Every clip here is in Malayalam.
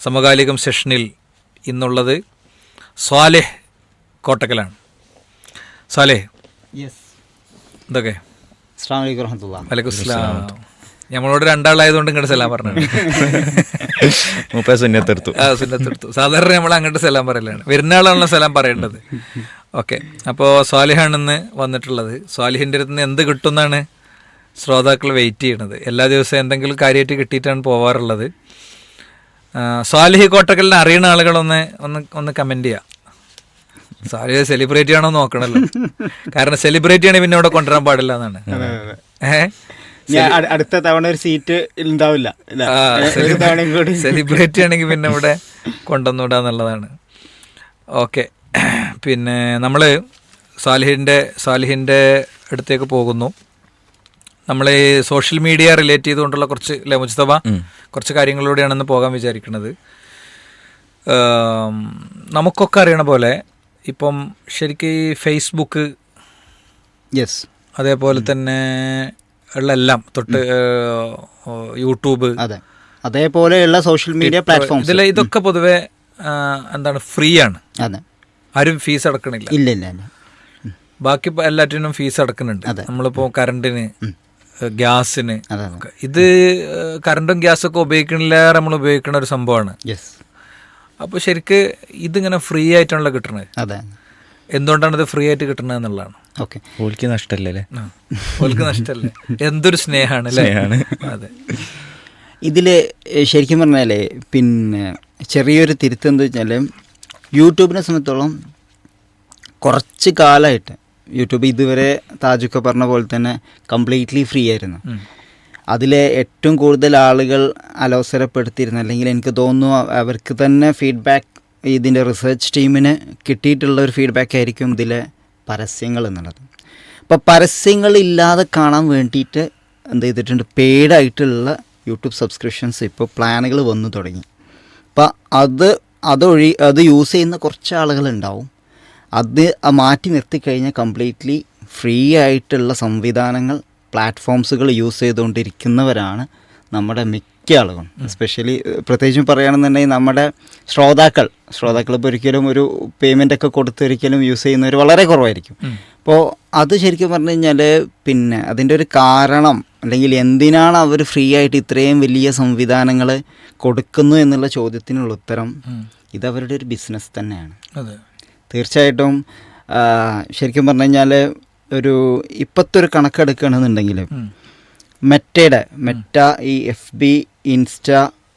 സമകാലികം സെഷനിൽ ഇന്നുള്ളത് സ്വാലിഹ് കോട്ടക്കലാണ്. സ്വാലിഹ് യെസ് എന്തൊക്കെ? അസ്സാം വലൈക്കും വറഹമത്തുള്ള വലൈക്കും സ്ലാം നമ്മളോട് രണ്ടാളായതുകൊണ്ട് ഇങ്ങോട്ട് സലാം പറഞ്ഞു മുപ്പത് സുന്നത്തെടുത്തു ആ സുന്നത്തെടുത്തു സാധാരണ നമ്മൾ അങ്ങോട്ട് സലാം പറയലാണ്. വരുന്ന ആളാണല്ലോ സലാം പറയേണ്ടത്. ഓക്കെ. അപ്പോൾ സ്വാലിഹാണ് ഇന്ന് വന്നിട്ടുള്ളത്. സ്വാലിഹിന്റെ അടുത്ത് നിന്ന് എന്ത് കിട്ടുമെന്നാണ് ശ്രോതാക്കൾ വെയിറ്റ് ചെയ്യണത്. എല്ലാ ദിവസവും എന്തെങ്കിലും കാര്യമായിട്ട് കിട്ടിയിട്ടാണ് പോവാറുള്ളത്. സ്വാലിഹി കോട്ടക്കലിനെ അറിയുന്ന ആളുകളൊന്ന് ഒന്ന് ഒന്ന് കമന്റ് ചെയ്യാം. സ്വാലിഹ് സെലിബ്രേറ്റ് ചെയ്യണോ നോക്കണല്ലോ. കാരണം സെലിബ്രേറ്റ് ചെയ്യണമെങ്കിൽ പിന്നെ അവിടെ കൊണ്ടുവരാൻ പാടില്ല എന്നാണ്. ഏഹ് അടുത്ത തവണ ഒരു സീറ്റ് ഉണ്ടാവില്ല. സെലിബ്രേറ്റ് ചെയ്യണമെങ്കിൽ പിന്നെ ഇവിടെ കൊണ്ടുവന്നുവിടുക എന്നുള്ളതാണ്. ഓക്കെ. പിന്നെ നമ്മൾ സാലിഹിന്റെ സാലിഹിന്റെ അടുത്തേക്ക് പോകുന്നു. നമ്മൾ ഈ സോഷ്യൽ മീഡിയ റിലേറ്റ് ചെയ്തുകൊണ്ടുള്ള കുറച്ച് അല്ലേ മുസ്തഫ കുറച്ച് കാര്യങ്ങളിലൂടെയാണെന്ന് പോകാൻ വിചാരിക്കുന്നത്. നമുക്കൊക്കെ അറിയണ പോലെ ഇപ്പം ശരിക്കും ഈ ഫേസ്ബുക്ക് യെസ് അതേപോലെ തന്നെ ഉള്ള എല്ലാം തൊട്ട് യൂട്യൂബ് അതെ. അതേപോലെയുള്ള സോഷ്യൽ മീഡിയ പ്ലാറ്റ്ഫോം ഇതിൽ ഇതൊക്കെ പൊതുവെ എന്താണ് ഫ്രീ ആണ്. അതെ. ആരും ഫീസ് അടക്കണില്ല. ഇല്ല. ഇല്ല ബാക്കി എല്ലാറ്റിനും ഫീസ് അടക്കുന്നുണ്ട്. നമ്മളിപ്പോ കറണ്ടിന് ഗ്യാസിന്. ഇത് കറണ്ടും ഗ്യാസും ഒക്കെ ഉപയോഗിക്കണില്ലേറെ നമ്മൾ ഉപയോഗിക്കുന്ന ഒരു സംഭവമാണ്. യെസ് അപ്പോൾ ശരിക്ക് ഇതിങ്ങനെ ഫ്രീ ആയിട്ടാണല്ലോ കിട്ടുന്നത് അതെ. എന്തുകൊണ്ടാണ് ഇത് ഫ്രീ ആയിട്ട് കിട്ടുന്നത് എന്നുള്ളതാണ്. ഓക്കെ. ഓൽക്ക് ആ. ഓൽക്ക് നഷ്ടല്ലേ? എന്തൊരു സ്നേഹമാണ് സ്നേഹമാണ്. അതെ. ഇതിൽ ശരിക്കും പറഞ്ഞാൽ പിന്നെ ചെറിയൊരു തിരുത്തം എന്താ വെച്ചാൽ യൂട്യൂബിനെ സംബന്ധിച്ചോളം കുറച്ച് കാലമായിട്ട് യൂട്യൂബ് ഇതുവരെ താജുക്ക പറഞ്ഞ പോലെ തന്നെ കംപ്ലീറ്റ്ലി ഫ്രീ ആയിരുന്നു. അതിലെ ഏറ്റവും കൂടുതൽ ആളുകൾ അലോസരപ്പെടുത്തിയിരുന്നു അല്ലെങ്കിൽ എനിക്ക് തോന്നുന്നു അവർക്ക് തന്നെ ഫീഡ്ബാക്ക് ഇതിന്റെ റിസർച്ച് ടീമിന് കിട്ടിയിട്ടുള്ള ഒരു ഫീഡ്ബാക്ക് ആയിരിക്കും ഇതിലെ പരസ്യങ്ങൾ എന്നുള്ളത്. അപ്പോൾ പരസ്യങ്ങൾ ഇല്ലാതെ കാണാൻ വേണ്ടിയിട്ട് എന്ത് ചെയ്തിട്ടുണ്ട്? പെയ്ഡായിട്ടുള്ള യൂട്യൂബ് സബ്സ്ക്രിപ്ഷൻസ് ഇപ്പോൾ പ്ലാനുകൾ വന്നു തുടങ്ങി. അപ്പോൾ അത് അതൊഴി അത് യൂസ് ചെയ്യുന്ന കുറച്ച് ആളുകളുണ്ടാവും അത് മാറ്റി നിർത്തിക്കഴിഞ്ഞാൽ കംപ്ലീറ്റ്ലി ഫ്രീ ആയിട്ടുള്ള സംവിധാനങ്ങൾ പ്ലാറ്റ്ഫോംസുകൾ യൂസ് ചെയ്തുകൊണ്ടിരിക്കുന്നവരാണ് നമ്മുടെ മിക്ക ആളുകളും. എസ്പെഷ്യലി പ്രത്യേകിച്ചും പറയുകയാണെന്നുണ്ടെങ്കിൽ നമ്മുടെ ശ്രോതാക്കൾ. ശ്രോതാക്കൾ ഇപ്പോൾ ഒരിക്കലും ഒരു പേയ്മെന്റ് ഒക്കെ കൊടുത്ത് ഒരിക്കലും യൂസ് ചെയ്യുന്നവർ വളരെ കുറവായിരിക്കും. അപ്പോൾ അത് ശരിക്കും പറഞ്ഞു കഴിഞ്ഞാൽ പിന്നെ അതിന്റെ ഒരു കാരണം അല്ലെങ്കിൽ എന്തിനാണ് അവർ ഫ്രീ ആയിട്ട് ഇത്രയും വലിയ സംവിധാനങ്ങൾ കൊടുക്കുന്നു എന്നുള്ള ചോദ്യത്തിനുള്ള ഉത്തരം ഇതവരുടെ ഒരു ബിസിനസ് തന്നെയാണ്. അതെ. തീർച്ചയായിട്ടും ശരിക്കും പറഞ്ഞു കഴിഞ്ഞാൽ ഒരു ഇപ്പോഴത്തെ ഒരു കണക്കെടുക്കുകയാണെന്നുണ്ടെങ്കിൽ. മെറ്റയുടെ മെറ്റ ഈ F B insta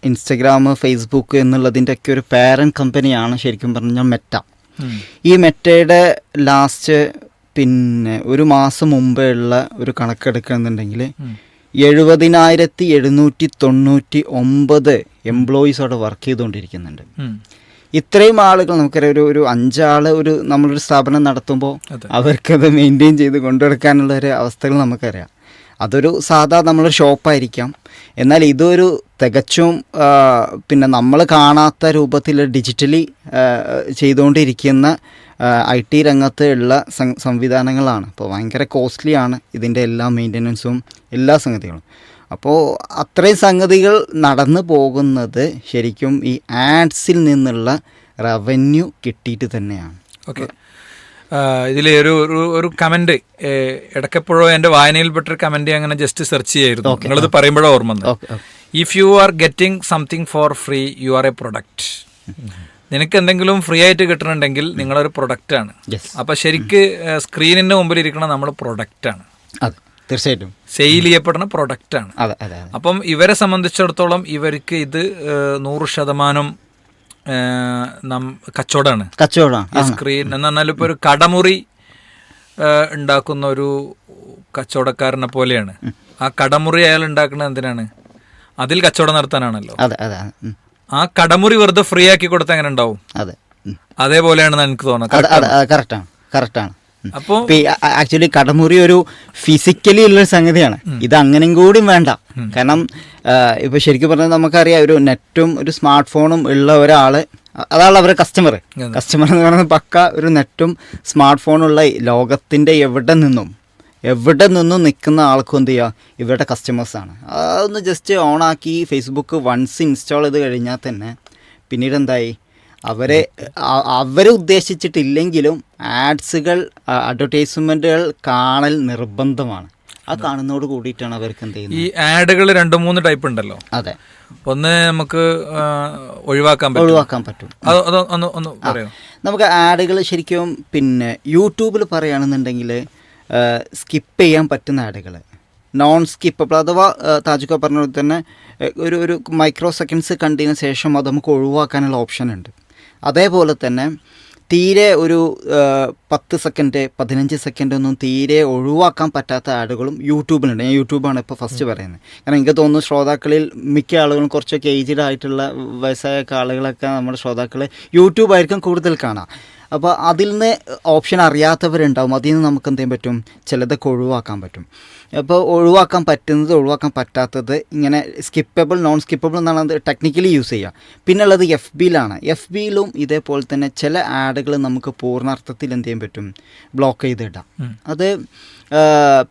Instagram Facebook എന്നുള്ളതിന്റെ ഒക്കെ ഒരു പേരൻ കമ്പനിയാണ് ശരിക്കും പറഞ്ഞാൽ മെറ്റ ഈ മെറ്റയുടെ ലാസ്റ്റ് പിന്നെ ഒരു മാസം മുമ്പേ ഉള്ള ഒരു കണക്കെടുക്കുകയാണെന്നുണ്ടെങ്കിൽ ഉം. എഴുപതിനായിരത്തി എഴുന്നൂറ്റി തൊണ്ണൂറ്റി ഒമ്പത് എംപ്ലോയീസ് അവിടെ വർക്ക് ചെയ്തുകൊണ്ടിരിക്കുന്നുണ്ട്. ഇത്രയും ആളുകൾ നമുക്കറിയാം ഒരു ഒരു അഞ്ചാൾ ഒരു നമ്മളൊരു സ്ഥാപനം നടത്തുമ്പോൾ. അവർക്കത് മെയിന്റെയിൻ ചെയ്ത് കൊണ്ടുനടക്കാനുള്ള ഒരു അവസ്ഥകൾ നമുക്കറിയാം. അതൊരു സാധാ നമ്മളൊരു ഷോപ്പായിരിക്കാം. എന്നാൽ ഇതൊരു തികച്ചും പിന്നെ നമ്മൾ കാണാത്ത രൂപത്തിൽ ഡിജിറ്റലി ചെയ്തുകൊണ്ടിരിക്കുന്ന ഐ ടി രംഗത്ത് ഉള്ള സം- സംവിധാനങ്ങളാണ്. അപ്പോൾ ഭയങ്കര കോസ്റ്റ്ലിയാണ് ഇതിന്റെ എല്ലാ മെയിന്റനൻസും എല്ലാ സംഗതികളും. അപ്പോൾ അത്രയും സംഗതികൾ നടന്നു പോകുന്നത് ശരിക്കും ഈ ആഡ്സിൽ നിന്നുള്ള റവന്യൂ കിട്ടിയിട്ട് തന്നെയാണ്. ഓക്കെ. ഇതിൽ ഒരു ഒരു- കമന്റ് ഇടയ്ക്കെപ്പോഴോ എന്റെ വായനയിൽപ്പെട്ടൊരു കമന്റ് അങ്ങനെ ജസ്റ്റ് സെർച്ച് ചെയ്യായിരുന്നു. നിങ്ങളിത് പറയുമ്പോഴോ ഓർമ്മ if you are getting something for free you are a product നിനക്ക് എന്തെങ്കിലും ഫ്രീ ആയിട്ട് കിട്ടണമെങ്കിൽ നിങ്ങളൊരു പ്രൊഡക്റ്റാണ് അപ്പം ശരിക്ക് സ്ക്രീനിന്റെ മുമ്പിൽ ഇരിക്കണം നമ്മൾ പ്രൊഡക്റ്റാണ് ആണ്. അതെ. തീർച്ചയായിട്ടും. സെയിൽ ചെയ്യപ്പെടുന്ന പ്രൊഡക്റ്റ് ആണ്. അതെ അതെ അതെ. അപ്പം ഇവരെ സംബന്ധിച്ചിടത്തോളം ഇവർക്ക് ഇത് നൂറ് ശതമാനം കച്ചവടമാണ്. കച്ചവടമാണ്. സ്ക്രീൻ എന്ന് പറഞ്ഞാൽ ഇപ്പോൾ ഒരു കടമുറി ഉണ്ടാക്കുന്ന ഒരു കച്ചവടക്കാരനെ പോലെയാണ്. ആ കടമുറി അയാൾ ഉണ്ടാക്കുന്നത് എന്തിനാണ്? അതിൽ കച്ചവടം നടത്താനാണല്ലോ. ആ കടമുറി വെറുതെ ഫ്രീ ആക്കി കൊടുത്താൽ എങ്ങനെ ഉണ്ടാവും? അതെ അതേപോലെയാണെന്ന് എനിക്ക് തോന്നുന്നത്. കറക്റ്റാണ് കറക്റ്റാണ് അപ്പോൾ ആക്ച്വലി കടമുറി ഒരു ഫിസിക്കലി ഉള്ളൊരു സംഗതിയാണ്. ഇത് അങ്ങനെയും കൂടി വേണ്ട. കാരണം ഇപ്പൊ ശരിക്കും പറഞ്ഞാൽ നമുക്കറിയാം ഒരു നെറ്റും ഒരു സ്മാർട്ട് ഫോണും ഉള്ള ഒരാൾ അതാണ് അവരുടെ കസ്റ്റമർ കസ്റ്റമർ എന്ന് പറയുന്നത് പക്ക ഒരു നെറ്റും സ്മാർട്ട് ഉള്ള ലോകത്തിന്റെ എവിടെ നിന്നും എവിടെ നിന്നും നിൽക്കുന്ന ആൾക്കും എന്ത് ചെയ്യുക ഇവരുടെ കസ്റ്റമേഴ്സാണ് അതൊന്ന് ജസ്റ്റ് ഓൺ ആക്കി ഫേസ്ബുക്ക് വൺസ് ഇൻസ്റ്റാൾ ചെയ്ത് കഴിഞ്ഞാൽ തന്നെ പിന്നീട് എന്തായി? അവരെ അവർ അവരെ ഉദ്ദേശിച്ചിട്ടില്ലെങ്കിലും ആഡ്സുകൾ അഡ്വർടൈസ്മെന്റുകൾ കാണൽ നിർബന്ധമാണ്. ആ കാണുന്നതോട് കൂടിയിട്ടാണ് അവർക്ക് എന്ത് ചെയ്യുന്നത്? ഈ ആഡുകൾ രണ്ട് മൂന്ന് ടൈപ്പ് ഉണ്ടല്ലോ. അതെ. ഒന്ന് നമുക്ക് ഒഴിവാക്കാൻ പറ്റും. ഒഴിവാക്കാൻ പറ്റും. ഒന്ന് ഒന്ന് പറയോ. നമുക്ക് ആഡുകൾ ശരിക്കും പിന്നെ യൂട്യൂബിൽ പറയുകയാണെന്നുണ്ടെങ്കിൽ സ്കിപ്പ് ചെയ്യാൻ പറ്റുന്ന ആഡുകൾ. നോൺ സ്കിപ്പബിൾ അഥവാ താജുക്ക പറഞ്ഞ പോലെ തന്നെ ഒരു ഒരു മൈക്രോ സെക്കൻഡ്സ് കണ്ടതിന് ശേഷം അത് നമുക്ക് ഒഴിവാക്കാനുള്ള ഓപ്ഷൻ ഉണ്ട്. അതേപോലെ തന്നെ തീരെ ഒരു പത്ത് സെക്കൻഡ് പതിനഞ്ച് സെക്കൻഡ് ഒന്നും തീരെ ഒഴിവാക്കാൻ പറ്റാത്ത ആഡുകളും യൂട്യൂബിലുണ്ട്. ഞാൻ യൂട്യൂബാണ് ഇപ്പോൾ ഫസ്റ്റ് പറയുന്നത്. കാരണം എനിക്ക് തോന്നുന്നു ശ്രോതാക്കളിൽ മിക്ക ആളുകളും കുറച്ചൊക്കെ ഏജ്ഡ് ആയിട്ടുള്ള വയസ്സായ ആളുകളൊക്കെ നമ്മുടെ ശ്രോതാക്കളെ യൂട്യൂബായിരിക്കും കൂടുതൽ കാണാം. അപ്പോൾ അതിൽ നിന്ന് ഓപ്ഷൻ അറിയാത്തവരുണ്ടാവും. അതിൽ നിന്ന് നമുക്ക് എന്ത് ചെയ്യാൻ പറ്റും? ചിലതൊക്കെ ഒഴിവാക്കാൻ പറ്റും. അപ്പോൾ ഒഴിവാക്കാൻ പറ്റുന്നത് ഒഴിവാക്കാൻ പറ്റാത്തത് ഇങ്ങനെ സ്കിപ്പബിൾ നോൺ സ്കിപ്പബിൾ എന്നാണ് അത് ടെക്നിക്കലി യൂസ് ചെയ്യുക പിന്നെ ഉള്ളത് എഫ് ബിയിലാണ് എഫ് ബിയിലും ഇതേപോലെ തന്നെ ചില ആഡുകൾ നമുക്ക് പൂർണാർത്ഥത്തിൽ എന്ത് ചെയ്യാൻ പറ്റും? ബ്ലോക്ക് ചെയ്തിടാം. അത്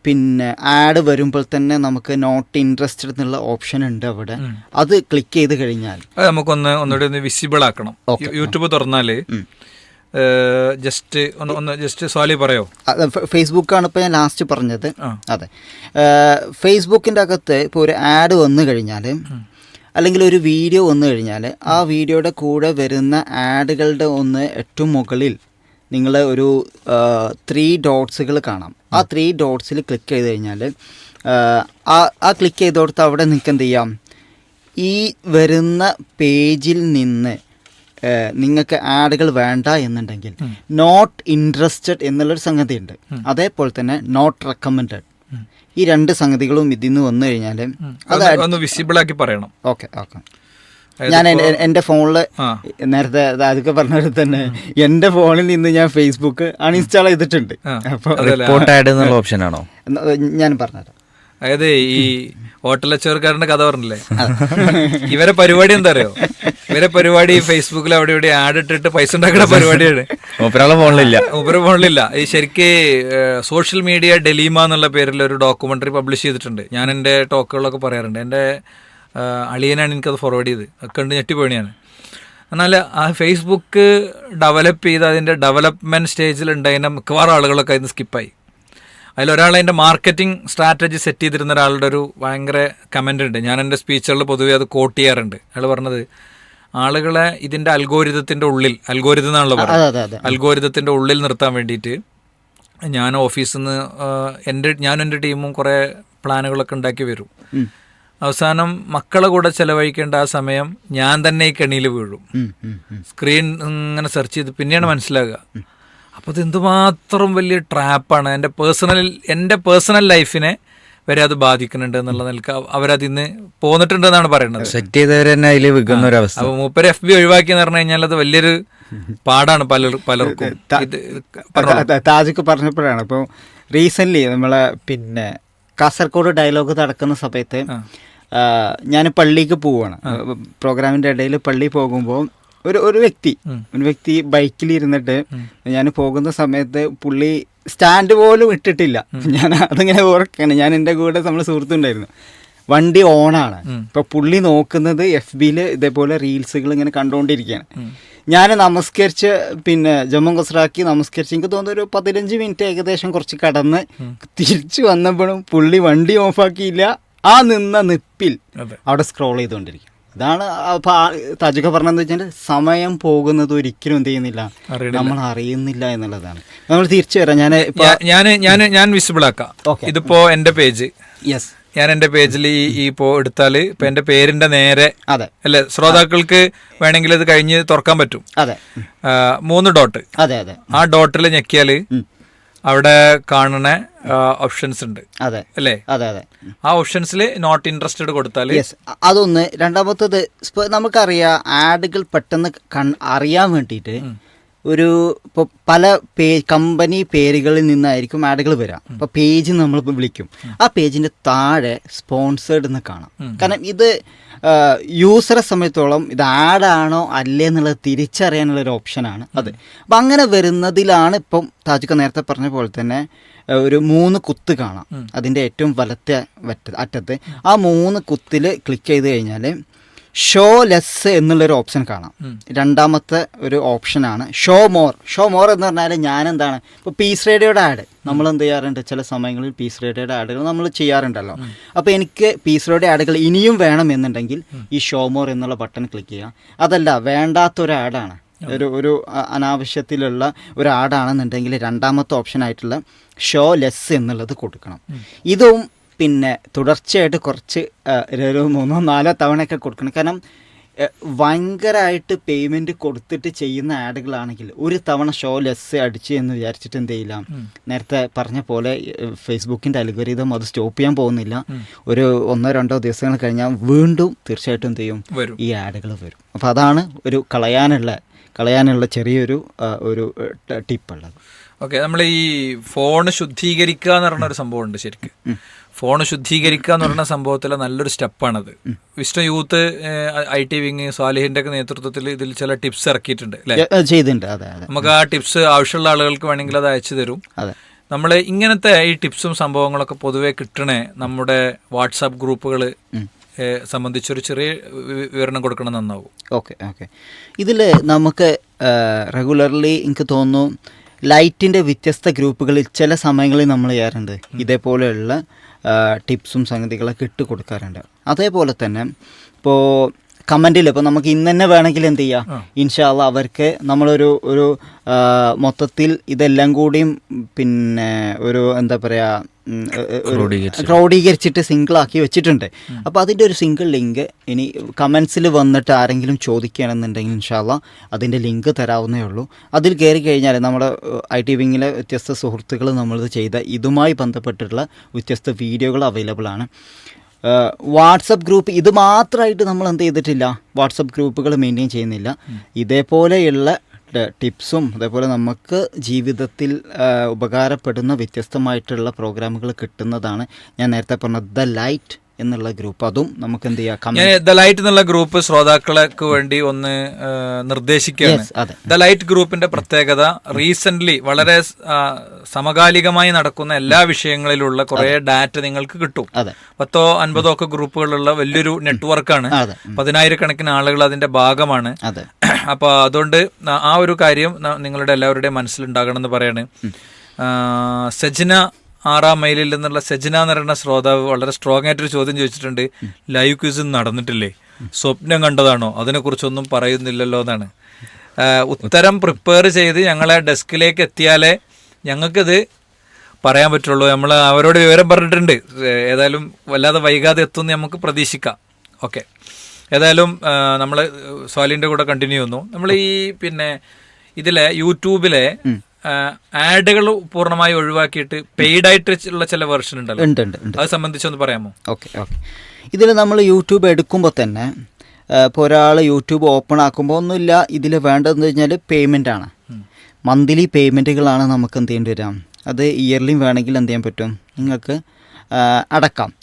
പിന്നെ ആഡ് വരുമ്പോൾ തന്നെ നമുക്ക് നോട്ട് ഇൻട്രസ്റ്റഡ് എന്നുള്ള ഓപ്ഷൻ ഉണ്ട് അവിടെ. അത് ക്ലിക്ക് ചെയ്ത് കഴിഞ്ഞാൽ നമുക്കൊന്ന് ഒന്നുകൂടി ഒന്ന് വിസിബിൾ ആക്കണം. യൂട്യൂബ് തുറന്നാൽ ജസ്റ്റ് ഒന്ന് ഒന്ന് ജസ്റ്റ് സോലി പറയോ? ഫേസ്ബുക്കാണ് ഇപ്പോൾ ഞാൻ ലാസ്റ്റ് പറഞ്ഞത്. അതെ. ഫേസ്ബുക്കിന്റെ അകത്ത് ഇപ്പോൾ ഒരു ആഡ് വന്നു കഴിഞ്ഞാൽ അല്ലെങ്കിൽ ഒരു വീഡിയോ വന്നു കഴിഞ്ഞാൽ ആ വീഡിയോയുടെ കൂടെ വരുന്ന ആഡുകളുടെ ഒന്ന് ഏറ്റവും മുകളിൽ നിങ്ങൾ ഒരു ത്രീ ഡോട്ട്സുകൾ കാണാം. ആ ത്രീ ഡോട്ട്സിൽ ക്ലിക്ക് ചെയ്ത് കഴിഞ്ഞാൽ ആ ആ ക്ലിക്ക് ചെയ്തോടത്ത് അവിടെ നിങ്ങൾക്ക് എന്ത് ചെയ്യാം ഈ വരുന്ന പേജിൽ നിന്ന് നിങ്ങൾക്ക് ആഡുകൾ വേണ്ട എന്നുണ്ടെങ്കിൽ നോട്ട് ഇൻട്രസ്റ്റഡ് എന്നുള്ളൊരു സംഗതി ഉണ്ട് അതേപോലെ തന്നെ നോട്ട് റെക്കമെൻഡഡ് ഈ രണ്ട് സംഗതികളും ഇതിൽ നിന്ന് വന്നു കഴിഞ്ഞാൽ അത് വിസിബിൾ ആക്കി പറയണം. Okay okay. ഞാൻ എന്റെ- ഫോണിൽ ഫോണിൽ നേരത്തെ അതൊക്കെ പറഞ്ഞ തന്നെ എന്റെ ഫോണിൽ നിന്ന് ഞാൻ ഫേസ്ബുക്ക് അൺഇൻസ്റ്റാൾ ചെയ്തിട്ടുണ്ട്. അപ്പോൾ റിപ്പോർട്ട് ആഡ് എന്നുള്ള ഓപ്ഷൻ ആണോ? ഞാൻ പറഞ്ഞത് അതായത് ഈ ഹോട്ടൽ ചെറുക്കാരന്റെ കഥ പറഞ്ഞില്ലേ? ഇവരെ പരിപാടി എന്താ അറിയോ ഇവരെ പരിപാടി ഫേസ്ബുക്കിൽ അവിടെ ഇവിടെ ആഡ് ഇട്ടിട്ട് പൈസ ഉണ്ടാക്കുന്ന പരിപാടിയാണ്. മൂപ്പരാളെ ഫോണിലില്ല. ഉപരി ഫോണിലില്ല. ഈ ശരിക്ക് സോഷ്യൽ മീഡിയ ഡെലീമ എന്നുള്ള പേരിൽ ഒരു ഡോക്യുമെന്ററി പബ്ലിഷ് ചെയ്തിട്ടുണ്ട്. ഞാൻ എന്റെ ടോക്കുകളൊക്കെ പറയാറുണ്ട്. എന്റെ അളിയനാണ് എനിക്കത് ഫോർവേഡ് ചെയ്ത്. ഒക്കെ ഉണ്ട് ഞാൻ എന്നാൽ ആ ഫേസ്ബുക്ക് ഡെവലപ്പ് ചെയ്ത് അതിന്റെ ഡെവലപ്മെന്റ് സ്റ്റേജിൽ ഉണ്ടായിരുന്ന മിക്കവാറും ആളുകളൊക്കെ അതിന് സ്കിപ്പായി അതിലൊരാൾ അതിന്റെ മാർക്കറ്റിംഗ് സ്ട്രാറ്റജി സെറ്റ് ചെയ്തിരുന്ന ഒരാളുടെ ഒരു ഭയങ്കര കമന്റ് ഉണ്ട്. ഞാൻ എന്റെ സ്പീച്ചുകളിൽ പൊതുവേ അത് കോട്ട് ചെയ്യാറുണ്ട്. അയാൾ പറഞ്ഞത് ആളുകളെ ഇതിന്റെ അൽഗോരിതത്തിന്റെ ഉള്ളിൽ അൽഗോരിതം എന്നാണല്ലോ പറയുന്നത്. അൽഗോരിതത്തിന്റെ ഉള്ളിൽ നിർത്താൻ വേണ്ടിയിട്ട് ഞാൻ ഓഫീസിൽ നിന്ന് എന്റെ ഞാനും എന്റെ ടീമും കുറേ പ്ലാനുകളൊക്കെ ഉണ്ടാക്കി വരും. അവസാനം മക്കളെ കൂടെ ചെലവഴിക്കേണ്ട ആ സമയം ഞാൻ തന്നെ ഈ കെണിയിൽ വീഴും. സ്ക്രീൻ ഇങ്ങനെ സെർച്ച് ചെയ്ത് പിന്നെയാണ് മനസ്സിലാകുക. അപ്പോൾ ഇത് എന്തുമാത്രം വലിയ ട്രാപ്പാണ്. എന്റെ പേഴ്സണൽ എന്റെ പേഴ്സണൽ ലൈഫിനെ വരെ അത് ബാധിക്കുന്നുണ്ട് എന്നുള്ള നിലയ്ക്ക് അവ- അവരതിന്ന് പോന്നിട്ടുണ്ടെന്നാണ് പറയുന്നത്. സെറ്റ് ചെയ്തവർ തന്നെ അതിൽ വിൽക്കുന്ന ഒരു അവസ്ഥ. അപ്പോൾ മൂപ്പര് എഫ് ബി ഒഴിവാക്കിയെന്ന് പറഞ്ഞു കഴിഞ്ഞാൽ അത് വലിയൊരു പാടാണ് പലർ പലർക്കും. താജൊക്കെ പറഞ്ഞപ്പോഴാണ്. ഇപ്പോൾ റീസെന്റ്ലി നമ്മളെ പിന്നെ കാസർഗോഡ് ഡയലോഗ് നടക്കുന്ന സമയത്ത് ഞാൻ പള്ളിക്ക് പോവുകയാണ് പ്രോഗ്രാമിന്റെ ഇടയിൽ പള്ളി പോകുമ്പോൾ ഒരു ഒരു വ്യക്തി. ഒരു വ്യക്തി ബൈക്കിൽ ഇരുന്നിട്ട് ഞാൻ പോകുന്ന സമയത്ത് പുള്ളി സ്റ്റാൻഡ് പോലും ഇട്ടിട്ടില്ല. ഞാൻ അതിങ്ങനെ ഓർക്കാണ് ഞാൻ എന്റെ കൂടെ നമ്മൾ സുഹൃത്തുണ്ടായിരുന്നു. വണ്ടി ഓണാണ്. ഇപ്പൊ പുള്ളി നോക്കുന്നത് എഫ് ബിയിൽ ഇതേപോലെ റീൽസുകൾ ഇങ്ങനെ കണ്ടുകൊണ്ടിരിക്കുകയാണ് ഞാൻ നമസ്കരിച്ച് പിന്നെ ജമ്മു കസറാക്കി നമസ്കരിച്ച് എനിക്ക് തോന്നുന്നു ഒരു പതിനഞ്ച് മിനിറ്റ് ഏകദേശം കുറച്ച് കടന്ന് തിരിച്ചു വന്നപ്പോഴും പുള്ളി വണ്ടി ഓഫാക്കിയില്ല. ആ നിന്ന നിപ്പിൽ അവിടെ സ്ക്രോൾ ചെയ്തുകൊണ്ടിരിക്കും അതാണ് തജുക പറഞ്ഞതെന്ന് വെച്ചാൽ സമയം പോകുന്നത് ഒരിക്കലും എന്ത് ചെയ്യുന്നില്ല. നമ്മൾ അറിയുന്നില്ല എന്നുള്ളതാണ്. നമ്മൾ തിരിച്ചു വരാം. ഞാൻ ഞാൻ ഞാൻ ഞാൻ വിസിബിൾ ആക്കാം. ഇതിപ്പോ എന്റെ പേജ്. യെസ് ഞാൻ എന്റെ പേജിൽ ഈ ഇപ്പോ എടുത്താൽ ഇപ്പൊ എന്റെ പേരിന്റെ നേരെ അതെ. അല്ലെ ശ്രോതാക്കൾക്ക് വേണമെങ്കിൽ ഇത് കഴിഞ്ഞ് തുറക്കാൻ പറ്റും. അതെ. മൂന്ന് ഡോട്ട്. അതെ അതെ. ആ ഡോട്ടിൽ ഞെക്കിയാൽ ഉം. അവിടെ കാണുന്ന ഓപ്ഷൻസ് ഉണ്ട്. അതെ. അല്ലേ? അതെ അതെ. ആ ഓപ്ഷൻസിൽ നോട്ട് ഇൻട്രസ്റ്റഡ് കൊടുത്താൽ യെസ് അതൊന്ന് രണ്ടാമത്തത് നമുക്കറിയാം ആഡുകൾ പെട്ടെന്ന് കൺ അറിയാൻ വേണ്ടിയിട്ട് ഒരു ഇപ്പോൾ പല പേ കമ്പനി പേരുകളിൽ നിന്നായിരിക്കും ആഡുകൾ വരാം. അപ്പോൾ പേജ് നമ്മൾ വിളിക്കും. ആ പേജിന്റെ താഴെ സ്പോൺസേർഡ് എന്ന് കാണാം. കാരണം ഇത് യൂസറെ സമയത്തോളം ഇത് ആഡാണോ അല്ലേ എന്നുള്ളത് തിരിച്ചറിയാനുള്ള ഒരു ഓപ്ഷനാണ് അത്. അപ്പം അങ്ങനെ വരുന്നതിലാണ് ഇപ്പം താജുക്ക നേരത്തെ പറഞ്ഞ പോലെ തന്നെ ഒരു മൂന്ന് കുത്ത് കാണാം. അതിന്റെ ഏറ്റവും വലത്തെ വറ്റ അറ്റത്ത്. ആ മൂന്ന് കുത്തിൽ ക്ലിക്ക് ചെയ്ത് കഴിഞ്ഞാൽ ഷോ ലെസ് എന്നുള്ളൊരു ഓപ്ഷൻ കാണാം. രണ്ടാമത്തെ ഒരു ഓപ്ഷനാണ് ഷോ മോർ ഷോ മോർ എന്ന് പറഞ്ഞാൽ ഞാൻ എന്താണ് ഇപ്പോൾ പീസ് റേഡിയോയുടെ ആഡ് നമ്മൾ എന്ത് ചെയ്യാറുണ്ട്? ചില സമയങ്ങളിൽ പീസ് റേഡിയോയുടെ ആഡുകൾ നമ്മൾ ചെയ്യാറുണ്ടല്ലോ. അപ്പോൾ എനിക്ക് പീസ് റേഡിയോ ആഡുകൾ ഇനിയും വേണം എന്നുണ്ടെങ്കിൽ ഈ ഷോ മോർ എന്നുള്ള ബട്ടൺ ക്ലിക്ക് ചെയ്യാം അതല്ല വേണ്ടാത്തൊരു ആഡാണ് ഒരു ഒരു അനാവശ്യത്തിലുള്ള ഒരു ആഡാണെന്നുണ്ടെങ്കിൽ രണ്ടാമത്തെ ഓപ്ഷൻ ആയിട്ടുള്ള ഷോ ലെസ് എന്നുള്ളത് കൊടുക്കണം. ഇതും പിന്നെ തുടർച്ചയായിട്ട് കുറച്ച് ഒരു മൂന്നോ നാലോ തവണയൊക്കെ കൊടുക്കണം. കാരണം ഭയങ്കരമായിട്ട് പേയ്മെന്റ് കൊടുത്തിട്ട് ചെയ്യുന്ന ആഡുകളാണെങ്കിൽ ഒരു തവണ ഷോ ലെസ് അടിച്ച് എന്ന് വിചാരിച്ചിട്ട് എന്ത് ചെയ്യില്ല. നേരത്തെ പറഞ്ഞ പോലെ ഫേസ്ബുക്കിന്റെ അൽഗോരിതം അത് സ്റ്റോപ്പ് ചെയ്യാൻ പോകുന്നില്ല. ഒരു ഒന്നോ രണ്ടോ ദിവസങ്ങൾ കഴിഞ്ഞാൽ വീണ്ടും തീർച്ചയായിട്ടും എന്ത് ചെയ്യും? ഈ ആഡുകൾ വരും. അപ്പോൾ അതാണ് ഒരു കളയാനുള്ള കളയാനുള്ള ചെറിയൊരു ഒരു ടിപ്പുള്ളത്. ഓക്കെ നമ്മൾ ഈ ഫോൺ ശുദ്ധീകരിക്കുക എന്ന് പറഞ്ഞ ഒരു സംഭവം ഉണ്ട് ശരിക്കും. ഫോൺ ശുദ്ധീകരിക്കുക എന്ന് പറയുന്ന സംഭവത്തിലെ നല്ലൊരു സ്റ്റെപ്പാണത്. Vishnu youth I T wing സ്വാലിഹിന്റെ ഒക്കെ നേതൃത്വത്തിൽ ഇതിൽ ചില ടിപ്സ് ഇറക്കിയിട്ടുണ്ട് ചെയ്തിട്ടുണ്ട്. നമുക്ക് ആ ടിപ്സ് ആവശ്യമുള്ള ആളുകൾക്ക് വേണമെങ്കിൽ അത് അയച്ചു തരും. നമ്മൾ ഇങ്ങനത്തെ ഈ ടിപ്സും സംഭവങ്ങളൊക്കെ പൊതുവെ കിട്ടണേ നമ്മുടെ വാട്സാപ്പ് ഗ്രൂപ്പുകൾ സംബന്ധിച്ചൊരു ചെറിയ വിവരണം കൊടുക്കണം നന്നാവും. Okay okay. ഇതിൽ നമുക്ക് റെഗുലർലി എനിക്ക് തോന്നുന്നു ലൈറ്റിന്റെ വ്യത്യസ്ത ഗ്രൂപ്പുകളിൽ ചില സമയങ്ങളിൽ നമ്മൾ ചെയ്യാറുണ്ട്. ഇതേപോലെയുള്ള ടിപ്സും സംഗതികളൊക്കെ ഇട്ട് കൊടുക്കാറുണ്ട്. അതേപോലെ തന്നെ ഇപ്പോൾ കമന്റിൽ ഇപ്പോൾ നമുക്ക് ഇന്ന് തന്നെ വേണമെങ്കിൽ എന്ത് ചെയ്യാം? ഇൻഷാല്ല അവർക്ക് നമ്മളൊരു ഒരു മൊത്തത്തിൽ ഇതെല്ലാം കൂടിയും പിന്നെ ഒരു എന്താ പറയുക ക്രോഡീകരിച്ചിട്ട് സിംഗിൾ ആക്കി വെച്ചിട്ടുണ്ട് അപ്പോൾ അതിന്റെ ഒരു സിംഗിൾ ലിങ്ക് ഇനി കമൻസിൽ വന്നിട്ട് ആരെങ്കിലും ചോദിക്കുകയാണെന്നുണ്ടെങ്കിൽ ഇൻഷാല്ല അതിന്റെ ലിങ്ക് തരാവുന്നേ ഉള്ളൂ. അതിൽ കയറി കഴിഞ്ഞാൽ നമ്മുടെ ഐ ടി വിങ്ങിലെ വ്യത്യസ്ത സുഹൃത്തുക്കൾ നമ്മളിത് ചെയ്ത ഇതുമായി ബന്ധപ്പെട്ടിട്ടുള്ള വ്യത്യസ്ത വീഡിയോകൾ അവൈലബിൾ ആണ് വാട്സപ്പ് ഗ്രൂപ്പ് ഇത് മാത്രമായിട്ട് നമ്മൾ എന്ത് ചെയ്തിട്ടില്ല. വാട്സപ്പ് ഗ്രൂപ്പുകൾ മെയിന്റെയിൻ ചെയ്യുന്നില്ല. ഇതേപോലെയുള്ള ടിപ്സും അതേപോലെ നമുക്ക് ജീവിതത്തിൽ ഉപകാരപ്പെടുന്ന വ്യത്യസ്തമായിട്ടുള്ള പ്രോഗ്രാമുകൾ കിട്ടുന്നതാണ് ഞാൻ നേരത്തെ പറഞ്ഞ ദ ലൈറ്റ് എന്നുള്ള ഗ്രൂപ്പ് അതും നമുക്ക് എന്ത് ചെയ്യാം? ദ ലൈറ്റ് എന്നുള്ള ഗ്രൂപ്പ് ശ്രോതാക്കൾക്ക് വേണ്ടി ഒന്ന് നിർദ്ദേശിക്കുകയാണ്. ദ ലൈറ്റ് ഗ്രൂപ്പിന്റെ പ്രത്യേകത റീസെന്റ് വളരെ സമകാലികമായി നടക്കുന്ന എല്ലാ വിഷയങ്ങളിലുള്ള കുറെ ഡാറ്റ നിങ്ങൾക്ക് കിട്ടും. പത്തോ അൻപതോ ഒക്കെ ഗ്രൂപ്പുകളുള്ള വലിയൊരു നെറ്റ്വർക്കാണ്. പതിനായിരക്കണക്കിന് ആളുകൾ അതിന്റെ ഭാഗമാണ്. അപ്പൊ അതുകൊണ്ട് ആ ഒരു കാര്യം നിങ്ങളുടെ എല്ലാവരുടെയും മനസ്സിലുണ്ടാകണം എന്ന് പറയാണ് സജ്ന ആറാം മൈലിൽ നിന്നുള്ള സജന എന്ന് പറയുന്ന ശ്രോതാവ് വളരെ സ്ട്രോങ് ആയിട്ടൊരു ചോദ്യം ചോദിച്ചിട്ടുണ്ട്. ലൈവ് ക്വിസ് നടന്നിട്ടില്ലേ? സ്വപ്നം കണ്ടതാണോ? അതിനെക്കുറിച്ചൊന്നും പറയുന്നില്ലല്ലോ എന്നാണ്. ഉത്തരം പ്രിപ്പയർ ചെയ്ത് ഞങ്ങളെ ഡെസ്കിലേക്ക് എത്തിയാലേ ഞങ്ങൾക്കിത് പറയാൻ പറ്റുള്ളൂ. നമ്മൾ അവരോട് വിവരം പറഞ്ഞിട്ടുണ്ട്. ഏതായാലും വല്ലാതെ വൈകാതെ എത്തുമെന്ന് നമുക്ക് പ്രതീക്ഷിക്കാം. ഓക്കെ. ഏതായാലും നമ്മൾ സ്വാലിന്റെ കൂടെ കണ്ടിന്യൂ ചെയ്യുന്നു. നമ്മൾ ഈ പിന്നെ ഇതിലെ യൂട്യൂബിലെ ആഡുകൾ പൂർണമായി ഒഴിവാക്കിയിട്ട് പെയ്ഡ് ആയിട്ട് ഉള്ള ചില വെർഷൻ ഉണ്ടല്ലോ. ഉണ്ട് ഉണ്ട് ഉണ്ട്. അത് സംബന്ധിച്ചൊന്ന് പറയാമോ? Okay okay. ഇതിൽ നമ്മൾ യൂട്യൂബ് എടുക്കുമ്പോൾ തന്നെ ഇപ്പോൾ ഒരാൾ യൂട്യൂബ് ഓപ്പൺ ആക്കുമ്പോൾ ഒന്നുമില്ല ഇതിൽ വേണ്ടതെന്ന് കഴിഞ്ഞാൽ പേയ്മെന്റ് ആണ്. മന്ത്ലി പേയ്മെന്റുകളാണ് നമുക്ക് എന്ത് ചെയ്യേണ്ടി വരാം? അത് ഇയർലിയും വേണമെങ്കിൽ എന്ത് ചെയ്യാൻ പറ്റും? നിങ്ങൾക്ക് അടക്കാം.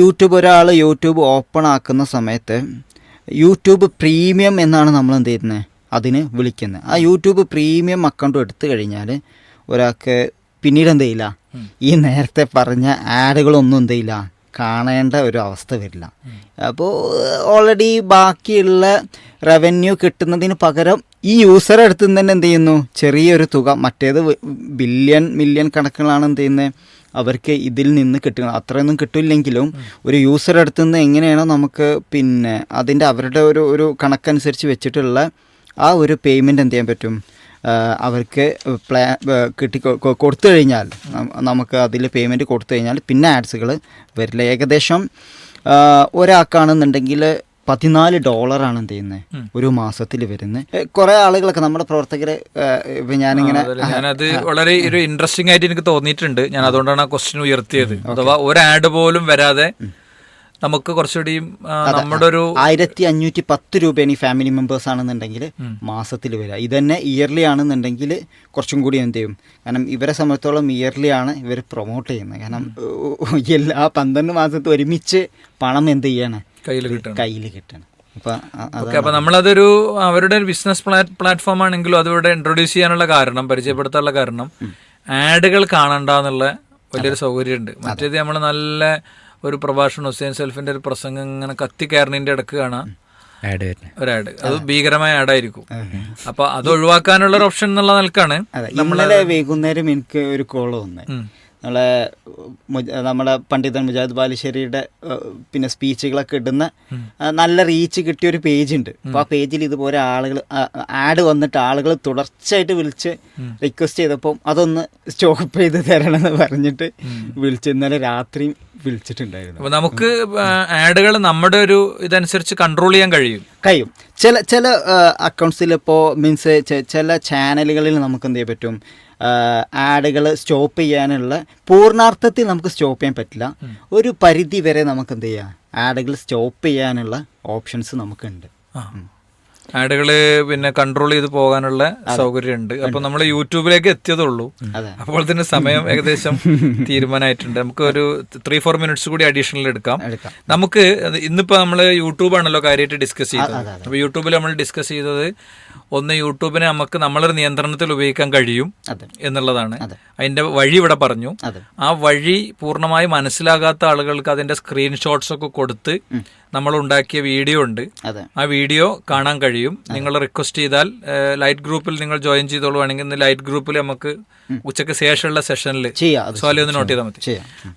യൂട്യൂബ് ഒരാൾ യൂട്യൂബ് ഓപ്പൺ ആക്കുന്ന സമയത്ത് യൂട്യൂബ് പ്രീമിയം എന്നാണ് നമ്മൾ എന്ത് ചെയ്യുന്നത്? അതിന് വിളിക്കുന്നത് ആ യൂട്യൂബ് പ്രീമിയം അക്കൗണ്ട് എടുത്തു കഴിഞ്ഞാൽ ഒരാൾക്ക് പിന്നീട് എന്ത് ചെയ്യില്ല? ഈ നേരത്തെ പറഞ്ഞ ആഡുകളൊന്നും എന്ത് ചെയ്യില്ല? കാണേണ്ട ഒരു അവസ്ഥ വരില്ല. അപ്പോൾ ഓൾറെഡി ബാക്കിയുള്ള റവന്യൂ കിട്ടുന്നതിന് പകരം ഈ യൂസർ അടുത്ത് നിന്ന് തന്നെ എന്ത് ചെയ്യുന്നു? ചെറിയൊരു തുക മറ്റേത് ബില്യൺ മില്യൺ കണക്കുകളാണ് എന്ത് ചെയ്യുന്നത് അവർക്ക് ഇതിൽ നിന്ന് കിട്ടുക. അത്രയൊന്നും കിട്ടില്ലെങ്കിലും ഒരു യൂസർ അടുത്ത് നിന്ന് എങ്ങനെയാണോ നമുക്ക് പിന്നെ അതിന്റെ അവരുടെ ഒരു ഒരു കണക്കനുസരിച്ച് വെച്ചിട്ടുള്ള ആ ഒരു പേയ്മെന്റ് എന്ത് ചെയ്യാൻ പറ്റും? അവർക്ക് പ്ലാ കിട്ടി കൊടുത്തു കഴിഞ്ഞാൽ നമുക്ക് അതിൽ പേയ്മെന്റ് കൊടുത്തു കഴിഞ്ഞാൽ പിന്നെ ആഡ്സുകൾ വരില്ല. ഏകദേശം ഒരാൾക്കാണെന്നുണ്ടെങ്കിൽ പതിനാല് ഡോളറാണ് എന്ത് ചെയ്യുന്നത് ഒരു മാസത്തിൽ വരുന്നത് കുറെ ആളുകളൊക്കെ നമ്മുടെ പ്രവർത്തകർ ഇപ്പം ഞാനിങ്ങനെ ഞാനത് വളരെ ഒരു ഇൻട്രസ്റ്റിംഗ് ആയിട്ട് എനിക്ക് തോന്നിയിട്ടുണ്ട്. ഞാൻ അതുകൊണ്ടാണ് ആ ക്വസ്റ്റ്യൻ ഉയർത്തിയത്. അഥവാ ഒരു ആഡ് പോലും വരാതെ നമുക്ക് കുറച്ചുകൂടി ആ, നമ്മുടെ ഒരു ആയിരത്തി അഞ്ഞൂറ്റി പത്ത് രൂപയാണ് ഈ ഫാമിലി മെമ്പേഴ്സ് ആണെന്നുണ്ടെങ്കിൽ മാസത്തിൽ വരിക. ഇത് തന്നെ ഇയർലി ആണെന്നുണ്ടെങ്കിൽ കുറച്ചും കൂടി എന്ത് ചെയ്യും? കാരണം ഇവരെ സംബന്ധിച്ചോളം ഇയർലി ആണ് ഇവർ പ്രൊമോട്ട് ചെയ്യുന്നത്. കാരണം എല്ലാ പന്ത്രണ്ട് മാസത്ത് ഒരുമിച്ച് പണം എന്ത് ചെയ്യാണ്? കയ്യിൽ കിട്ടണം കയ്യിൽ കിട്ടണം അപ്പം നമ്മളതൊരു അവരുടെ ഒരു ബിസിനസ് പ്ലാറ്റ്ഫോം ആണെങ്കിലും അതിവിടെ ഇൻട്രൊഡ്യൂസ് ചെയ്യാനുള്ള കാരണം പരിചയപ്പെടുത്താനുള്ള കാരണം ആഡുകൾ കാണണ്ട എന്നുള്ള വലിയൊരു സൗകര്യമുണ്ട്. മറ്റേത് നമ്മൾ നല്ല ഒരു പ്രഭാഷണം ഹുസൈൻ സെൽഫിന്റെ ഒരു പ്രസംഗം ഇങ്ങനെ കത്തി കയറണിന്റെ ഇടയ്ക്ക് കാണാം. ആഡ് വരുന്നത് ഒരു ആഡ് അത് ഭീകരമായ ആഡായിരിക്കും അപ്പൊ അത് ഒഴിവാക്കാനുള്ള ഒരു ഓപ്ഷൻ എന്നുള്ള നിലക്കാണ് ഇന്നലെ വൈകുന്നേരം എനിക്ക് ഒരു കോൾ വന്നേ. ഉം. നമ്മളെ നമ്മുടെ പണ്ഡിതൻ മുജാഹിദ് ബാലുശ്ശേരിയുടെ പിന്നെ സ്പീച്ചുകളൊക്കെ ഇടുന്ന നല്ല റീച്ച് കിട്ടിയ ഒരു പേജ് ഉണ്ട് അപ്പോൾ ആ പേജിൽ ഇതുപോലെ ആളുകൾ ആഡ് വന്നിട്ട് ആളുകൾ തുടർച്ചയായിട്ട് വിളിച്ച് റിക്വസ്റ്റ് ചെയ്തപ്പോൾ അതൊന്ന് സ്റ്റോപ്പ് ചെയ്ത് തരണം എന്ന് പറഞ്ഞിട്ട് വിളിച്ച് ഇന്നലെ രാത്രിയും വിളിച്ചിട്ടുണ്ടായിരുന്നു. അപ്പൊ നമുക്ക് ആഡുകൾ നമ്മുടെ ഒരു ഇതനുസരിച്ച് കൺട്രോൾ ചെയ്യാൻ കഴിയും. കഴിയും. ചില ചില അക്കൗണ്ട്സിൽ ഇപ്പോൾ മീൻസ് ചില ചാനലുകളിൽ നമുക്ക് എന്ത് ചെയ്യാൻ പറ്റും? ആഡുകൾ സ്റ്റോപ്പ് ചെയ്യാനുള്ള പൂർണാർത്ഥത്തിൽ നമുക്ക് സ്റ്റോപ്പ് ചെയ്യാൻ പറ്റില്ല. ഒരു പരിധി വരെ നമുക്ക് എന്ത് ചെയ്യാം? ആഡുകൾ സ്റ്റോപ്പ് ചെയ്യാനുള്ള ഓപ്ഷൻസ് നമുക്കുണ്ട്. ആഡുകൾ പിന്നെ കൺട്രോൾ ചെയ്ത് പോകാനുള്ള സൗകര്യമുണ്ട്. അപ്പൊ നമ്മൾ യൂട്യൂബിലേക്ക് എത്തിയതുള്ളൂ ഉള്ളൂ അപ്പോൾ തന്നെ സമയം ഏകദേശം തീരുമാനമായിട്ടുണ്ട്. നമുക്ക് ഒരു ത്രീ ഫോർ മിനിറ്റ്സ് കൂടി അഡീഷണൽ എടുക്കാം. നമുക്ക് ഇന്നിപ്പോ നമ്മൾ യൂട്യൂബാണല്ലോ കാര്യമായിട്ട് ഡിസ്കസ് ചെയ്തത്. അപ്പൊ യൂട്യൂബിൽ നമ്മൾ ഡിസ്കസ് ചെയ്തത് ഒന്ന് യൂട്യൂബിനെ നമുക്ക് നമ്മളൊരു നിയന്ത്രണത്തിൽ ഉപയോഗിക്കാൻ കഴിയും എന്നുള്ളതാണ്. അതിന്റെ വഴി ഇവിടെ പറഞ്ഞു. ആ വഴി പൂർണമായി മനസ്സിലാകാത്ത ആളുകൾക്ക് അതിന്റെ സ്ക്രീൻഷോട്ട്സ് ഒക്കെ കൊടുത്ത് നമ്മൾ ഉണ്ടാക്കിയ വീഡിയോ ഉണ്ട്. ആ വീഡിയോ കാണാൻ കഴിയും. നിങ്ങൾ റിക്വസ്റ്റ് ചെയ്താൽ ലൈറ്റ് ഗ്രൂപ്പിൽ നിങ്ങൾ ജോയിൻ ചെയ്തോളുവാണെങ്കിൽ ഇന്ന് ലൈറ്റ് ഗ്രൂപ്പിൽ നമുക്ക് ഉച്ചയ്ക്ക് ശേഷമുള്ള സെഷനിൽ സോലി ഒന്ന് നോട്ട് ചെയ്താൽ മതി.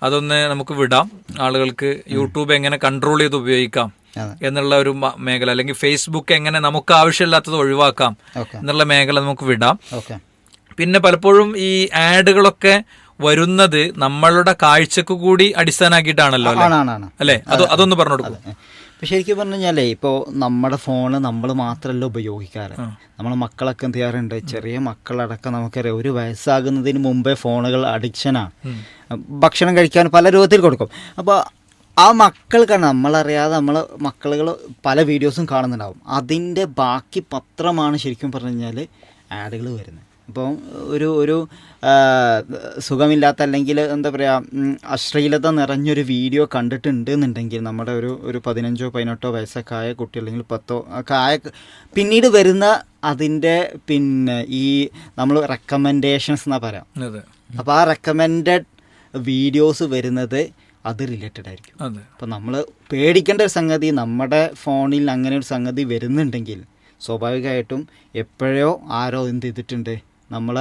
അതൊന്ന് നമുക്ക് വിടാം. ആളുകൾക്ക് യൂട്യൂബ് എങ്ങനെ കൺട്രോൾ ചെയ്ത് ഉപയോഗിക്കാം. എന്നുള്ള ഒരു മേഖല. അല്ലെങ്കിൽ ഫേസ്ബുക്ക് എങ്ങനെ നമുക്ക് ആവശ്യമില്ലാത്തത് ഒഴിവാക്കാം എന്നുള്ള മേഖല നമുക്ക് വിടാം. പിന്നെ പലപ്പോഴും ഈ ആഡുകളൊക്കെ വരുന്നത് നമ്മളുടെ കാഴ്ചക്ക് കൂടി അടിസ്ഥാനാക്കിയിട്ടാണല്ലോ അല്ലെ? അല്ലേ? അത് അതൊന്ന് പറഞ്ഞു കൊടുക്കും. പക്ഷെ ശരിക്കും പറഞ്ഞു കഴിഞ്ഞാലേ ഇപ്പോൾ നമ്മുടെ ഫോണ് നമ്മൾ മാത്രമല്ല ഉപയോഗിക്കാറ്. നമ്മളെ മക്കളൊക്കെ എന്ത് ചെയ്യാറുണ്ട്? ചെറിയ മക്കളടക്കം നമുക്കറിയാം ഒരു വയസ്സാകുന്നതിന് മുമ്പേ ഫോണുകൾ അഡിക്ഷനാണ് ഭക്ഷണം കഴിക്കാൻ പല രൂപത്തിൽ കൊടുക്കും. അപ്പോൾ ആ മക്കൾക്കാണ് നമ്മളറിയാതെ നമ്മൾ മക്കളുകൾ പല വീഡിയോസും കാണുന്നുണ്ടാവും. അതിന്റെ ബാക്കി പത്രമാണ് ശരിക്കും പറഞ്ഞു കഴിഞ്ഞാൽ ആഡുകൾ വരുന്നത്. അപ്പോൾ ഒരു ഒരു സുഖമില്ലാത്ത അല്ലെങ്കിൽ എന്താ പറയുക അശ്ലീലത നിറഞ്ഞൊരു വീഡിയോ കണ്ടിട്ടുണ്ട് എന്നുണ്ടെങ്കിൽ നമ്മുടെ ഒരു ഒരു പതിനഞ്ചോ പതിനെട്ടോ വയസ്സൊക്കെ ആയ കുട്ടി അല്ലെങ്കിൽ പത്തോ ഒക്കെ ആയ പിന്നീട് വരുന്ന അതിന്റെ പിന്നെ ഈ നമ്മൾ റെക്കമെൻഡേഷൻസ് എന്നാ പറയാം. അപ്പോൾ ആ റെക്കമെൻഡഡ് വീഡിയോസ് വരുന്നത് അത് റിലേറ്റഡ് ആയിരിക്കും. അപ്പോൾ നമ്മൾ പേടിക്കേണ്ട ഒരു സംഗതി നമ്മുടെ ഫോണിൽ അങ്ങനെ ഒരു സംഗതി വരുന്നുണ്ടെങ്കിൽ സ്വാഭാവികമായിട്ടും എപ്പോഴോ ആരോ എന്ത് ചെയ്തിട്ടുണ്ട് നമ്മൾ